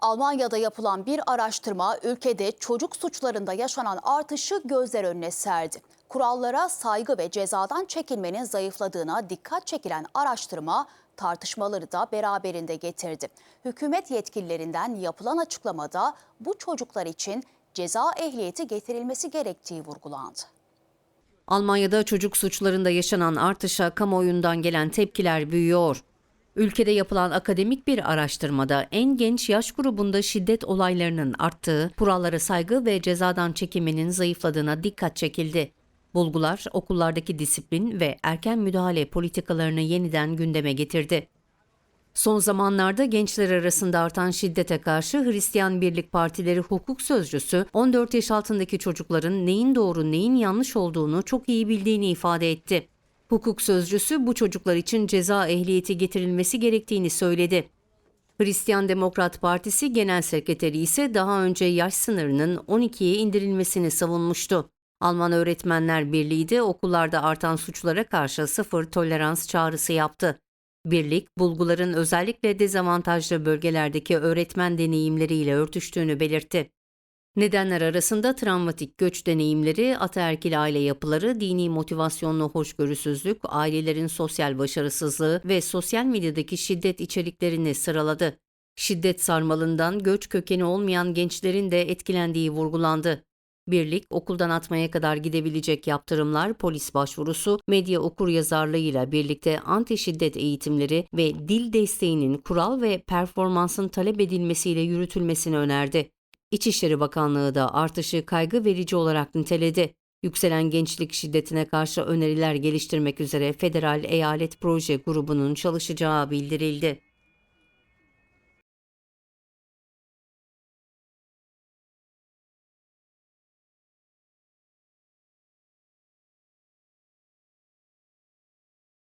Almanya'da yapılan bir araştırma ülkede çocuk suçlarında yaşanan artışı gözler önüne serdi. Kurallara saygı ve cezadan çekinmenin zayıfladığına dikkat çekilen araştırma tartışmaları da beraberinde getirdi. Hükümet yetkililerinden yapılan açıklamada bu çocuklar için ceza ehliyeti getirilmesi gerektiği vurgulandı. Almanya'da çocuk suçlarında yaşanan artışa kamuoyundan gelen tepkiler büyüyor. Ülkede yapılan akademik bir araştırmada en genç yaş grubunda şiddet olaylarının arttığı, kurallara saygı ve cezadan çekinmenin zayıfladığına dikkat çekildi. Bulgular okullardaki disiplin ve erken müdahale politikalarını yeniden gündeme getirdi. Son zamanlarda gençler arasında artan şiddete karşı Hristiyan Birlik Partileri hukuk sözcüsü 14 yaş altındaki çocukların neyin doğru neyin yanlış olduğunu çok iyi bildiğini ifade etti. Hukuk sözcüsü bu çocuklar için ceza ehliyeti getirilmesi gerektiğini söyledi. Hristiyan Demokrat Partisi Genel Sekreteri ise daha önce yaş sınırının 12'ye indirilmesini savunmuştu. Alman Öğretmenler Birliği de okullarda artan suçlara karşı sıfır tolerans çağrısı yaptı. Birlik, bulguların özellikle dezavantajlı bölgelerdeki öğretmen deneyimleriyle örtüştüğünü belirtti. Nedenler arasında travmatik göç deneyimleri, ataerkil aile yapıları, dini motivasyonlu hoşgörüsüzlük, ailelerin sosyal başarısızlığı ve sosyal medyadaki şiddet içeriklerini sıraladı. Şiddet sarmalından göç kökeni olmayan gençlerin de etkilendiği vurgulandı. Birlik, okuldan atmaya kadar gidebilecek yaptırımlar, polis başvurusu, medya okuryazarlığıyla birlikte anti şiddet eğitimleri ve dil desteğinin kural ve performansın talep edilmesiyle yürütülmesini önerdi. İçişleri Bakanlığı da artışı kaygı verici olarak niteledi. Yükselen gençlik şiddetine karşı öneriler geliştirmek üzere federal eyalet proje grubunun çalışacağı bildirildi.